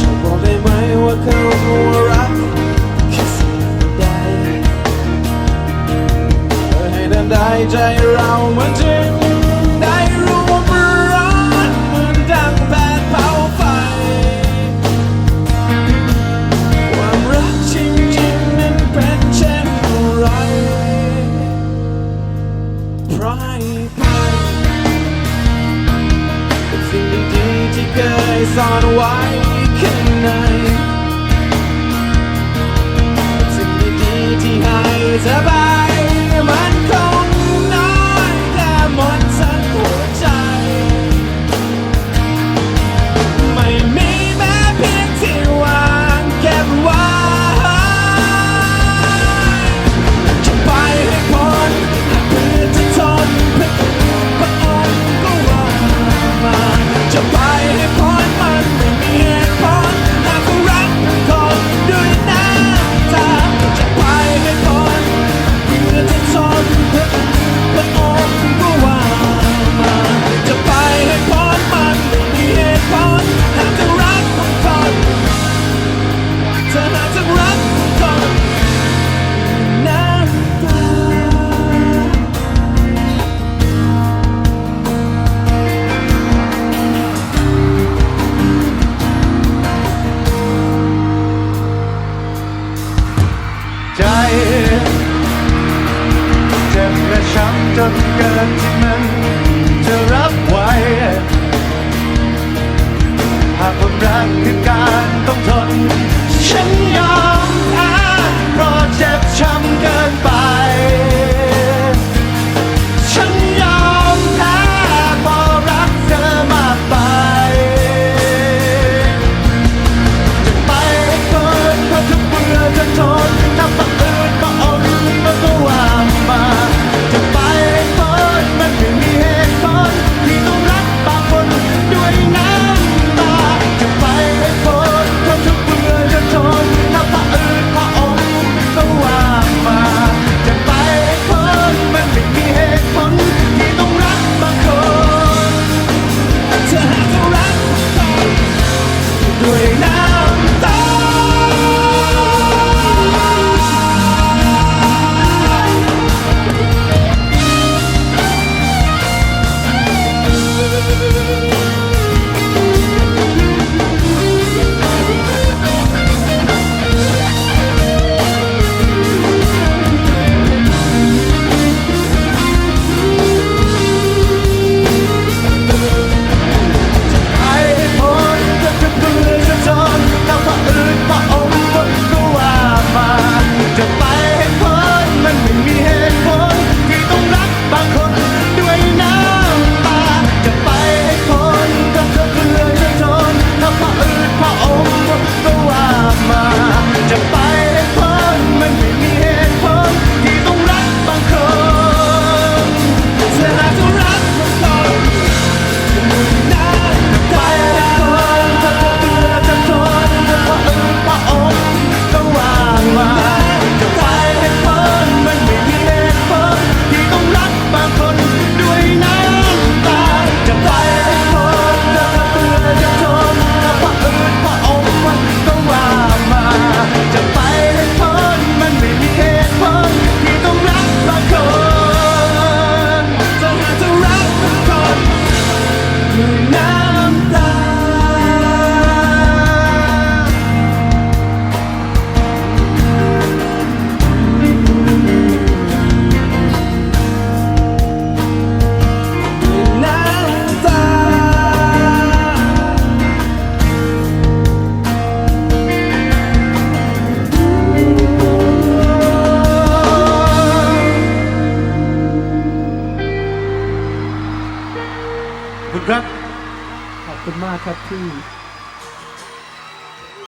ฉับอกได้ไหมว่าเขารักแค่สิ่ใดเธอให้ได้ใจเราเหมือนจริง Don't gonna. ครับ ขอบคุณมากครับที่